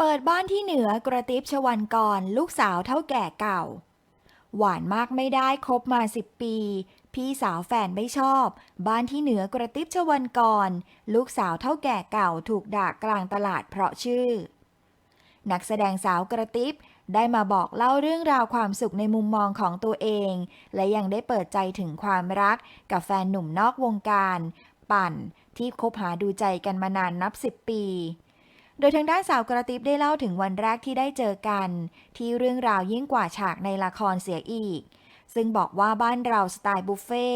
เปิดบ้านที่เหนือกระติบชวันกรลูกสาวเท่าแก่เก่า หวานมากไม่ได้คบมาสิบปี พี่สาวแฟนไม่ชอบ บ้านที่เหนือกระติบชวันกรลูกสาวเท่าแก่เก่าถูกด่ากลางตลาดเพราะชื่อ นักแสดงสาวกระติบได้มาบอกเล่าเรื่องราวความสุขในมุมมองของตัวเอง และยังได้เปิดใจถึงความรักกับแฟนหนุ่มนอกวงการ ปั่นที่คบหาดูใจกันมานานนับสิบปี โดยทางด้านสาวกระติบได้เล่าถึงวันแรกที่ได้เจอกัน ที่เรื่องราวยิ่งกว่าฉากในละครเสียอีก ซึ่งบอกว่าบ้านเราสไตล์บุฟเฟ่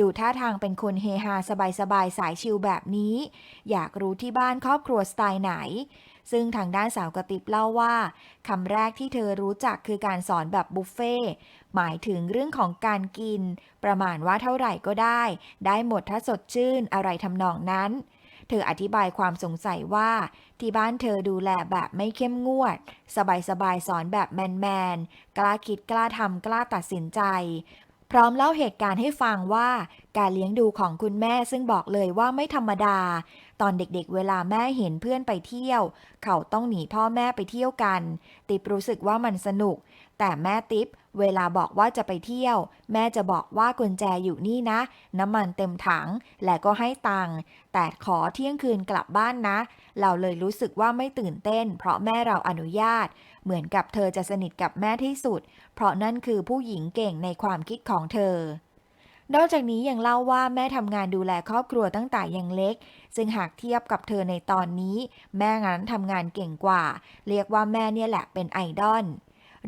ดูท่าทางเป็นคนเฮฮาสบายๆสายชิลแบบนี้ อยากรู้ที่บ้านครอบครัวสไตล์ไหน ซึ่งทางด้านสาวกระติบเล่าว่าคำแรกที่เธอรู้จักคือการสอนแบบบุฟเฟ่หมายถึงเรื่องของการกิน ประมาณว่าเท่าไหร่ก็ได้ ได้หมดถ้าสดชื่นอะไรทำนองนั้น เธออธิบายความสงสัยว่า ที่บ้านเธอดูแลแบบไม่เข้มงวด สบายๆสอนแบบแมนๆ กล้าคิดกล้าทำกล้าตัดสินใจ พร้อมเล่าเหตุการณ์ให้ฟังว่า การเลี้ยงดูของคุณแม่ซึ่งบอกเลยว่าไม่ธรรมดา ตอนเด็กๆ เวลาแม่เห็นเพื่อนไปเที่ยว เขาต้องหนีพ่อแม่ไปเที่ยวกัน ติบรู้สึกว่ามันสนุก แต่แม่ติ๊บเวลาบอกว่าจะไปเที่ยว แม่จะบอกว่ากุญแจอยู่นี่นะ น้ำมันเต็มถัง และก็ให้ตังค์แต่ขอเที่ยงคืนกลับบ้านนะ เราเลยรู้สึกว่าไม่ตื่นเต้น เพราะแม่เราอนุญาต เหมือนกับเธอจะสนิทกับแม่ที่สุด เพราะนั่นคือผู้หญิงเก่งในความคิดของเธอ นอกจากนี้ยังเล่าว่าแม่ทำงานดูแลครอบครัวตั้งแต่ยังเล็ก ซึ่งหากเทียบกับเธอในตอนนี้ แม่งั้นทำงานเก่งกว่า เรียกว่าแม่เนี่ยแหละเป็นไอดอล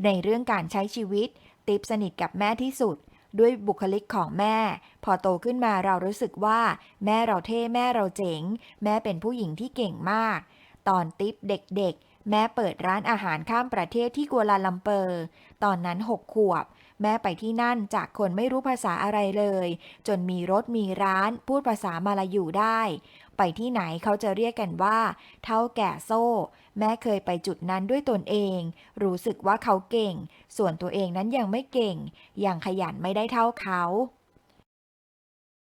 ในเรื่องการใช้ชีวิต ติ๊บสนิทกับแม่ที่สุด ด้วยบุคลิกของแม่ พอโตขึ้นมาเรารู้สึกว่า แม่เราเท่แม่เราเจ๋ง แม่เป็นผู้หญิงที่เก่งมาก ตอนติ๊บเด็กๆ แม่เปิดร้านอาหารข้ามประเทศที่กัวลาลัมเปอร์ ตอนนั้นหกขวบ แม่ไปที่นั่นจากคนไม่รู้ภาษาอะไรเลย จนมีรถมีร้านพูดภาษามาลายูได้ ไปที่ไหนเขาจะเรียกกันว่า เท่าแก่โซ่ แม่เคยไปจุดนั้นด้วยตนเอง รู้สึกว่าเขาเก่ง ส่วนตัวเองนั้นยังไม่เก่ง ยังขยันไม่ได้เท่าเขา